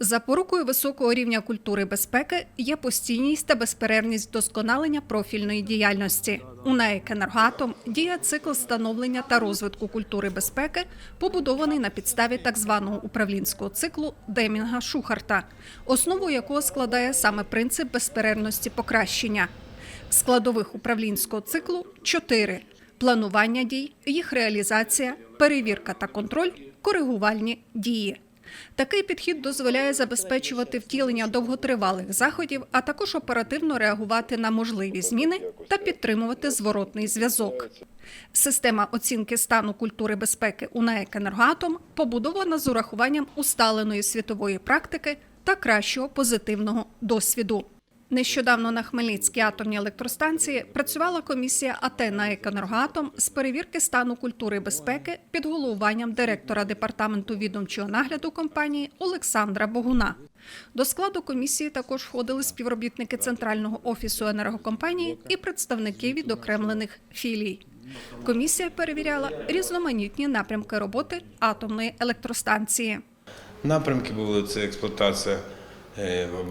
Запорукою високого рівня культури безпеки є постійність та безперервність вдосконалення профільної діяльності. У НАЕК «Енергоатом» діє цикл становлення та розвитку культури безпеки, побудований на підставі так званого управлінського циклу Демінга Шухарта, основу якого складає саме принцип безперервності покращення. Складових управлінського циклу чотири: планування дій, їх реалізація, перевірка та контроль, коригувальні дії. Такий підхід дозволяє забезпечувати втілення довготривалих заходів, а також оперативно реагувати на можливі зміни та підтримувати зворотний зв'язок. Система оцінки стану культури безпеки у НАЕК «Енергоатом» побудована з урахуванням усталеної світової практики та кращого позитивного досвіду. Нещодавно на Хмельницькій атомній електростанції працювала комісія АТ на «Енергоатом» з перевірки стану культури безпеки під головуванням директора департаменту відомчого нагляду компанії Олександра Богуна. До складу комісії також входили співробітники центрального офісу енергокомпанії і представники відокремлених філій. Комісія перевіряла різноманітні напрямки роботи атомної електростанції. Напрямки були це експлуатація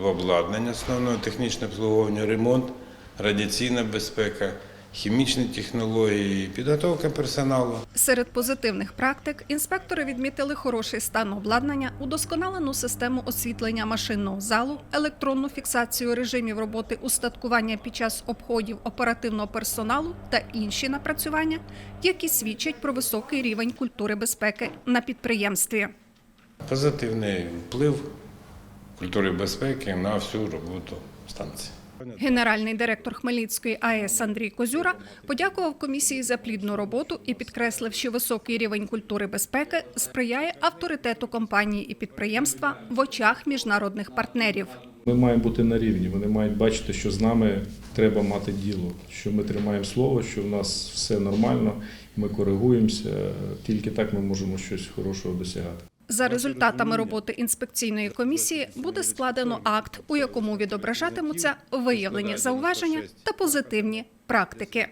обладнання основного, технічне обслуговування, ремонт, радіаційна безпека, хімічні технології, підготовка персоналу. Серед позитивних практик інспектори відмітили хороший стан обладнання, удосконалену систему освітлення машинного залу, електронну фіксацію режимів роботи устаткування під час обходів оперативного персоналу та інші напрацювання, які свідчать про високий рівень культури безпеки на підприємстві. Позитивний вплив культури безпеки на всю роботу станції. Генеральний директор Хмельницької АЕС Андрій Козюра подякував комісії за плідну роботу і підкреслив, що високий рівень культури безпеки сприяє авторитету компанії і підприємства в очах міжнародних партнерів. Ми маємо бути на рівні. Вони мають бачити, що з нами треба мати діло, що ми тримаємо слово, що в нас все нормально, ми коригуємося. Тільки так ми можемо щось хорошого досягати. За результатами роботи інспекційної комісії буде складено акт, у якому відображатимуться виявлені зауваження та позитивні практики.